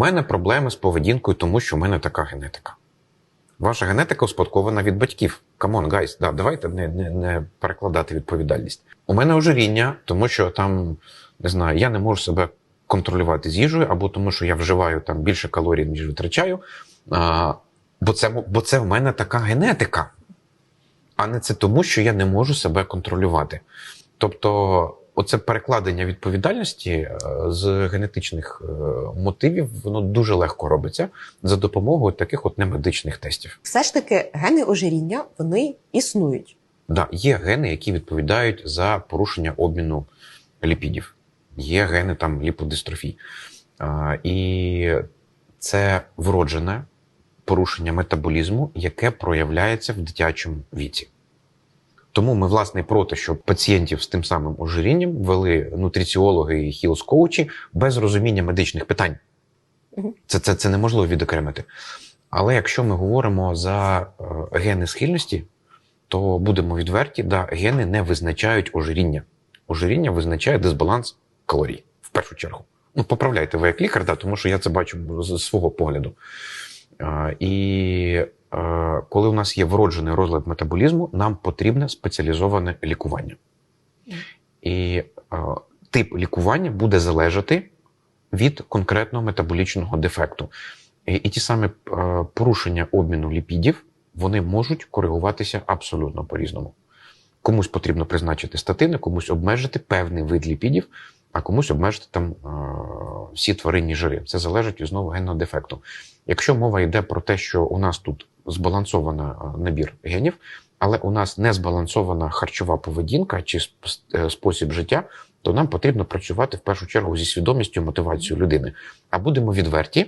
мене проблеми з поведінкою, тому що в мене така генетика. Ваша генетика успадкована від батьків. Камон, гайс, да, давайте не, не, не перекладати відповідальність. У мене ожиріння, тому що там, не знаю, я не можу себе контролювати з їжею, або тому, що я вживаю там більше калорій, ніж витрачаю. А, бо, це, бо це в мене така генетика. А не це тому, що я не можу себе контролювати. Тобто, оце перекладення відповідальності е, з генетичних е, мотивів, воно дуже легко робиться за допомогою таких от немедичних тестів. Все ж таки, гени ожиріння вони існують. Да, є гени, які відповідають за порушення обміну ліпідів. Є гени там ліподистрофії. А, і це вроджене порушення метаболізму, яке проявляється в дитячому віці. Тому ми, власне, проти, щоб пацієнтів з тим самим ожирінням вели нутриціологи і хілс-коучі без розуміння медичних питань. Це, це, це неможливо відокремити. Але якщо ми говоримо за е, гени схильності, то будемо відверті, да, гени не визначають ожиріння. Ожиріння визначає дисбаланс калорій в першу чергу. Ну, поправляйте ви як лікар, да, тому що я це бачу з свого погляду. І коли у нас є вроджений розлад метаболізму, нам потрібне спеціалізоване лікування. І е, тип лікування буде залежати від конкретного метаболічного дефекту. І, і ті самі е, порушення обміну ліпідів вони можуть коригуватися абсолютно по-різному. Комусь потрібно призначити статини, комусь обмежити певний вид ліпідів, а комусь обмежити там е, всі тваринні жири. Це залежить знову генного дефекту. Якщо мова йде про те, що у нас тут збалансована е, набір генів, але у нас не збалансована харчова поведінка чи е, спосіб життя, то нам потрібно працювати в першу чергу зі свідомістю, мотивацією людини. А будемо відверті,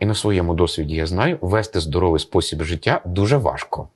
і на своєму досвіді я знаю, вести здоровий спосіб життя дуже важко.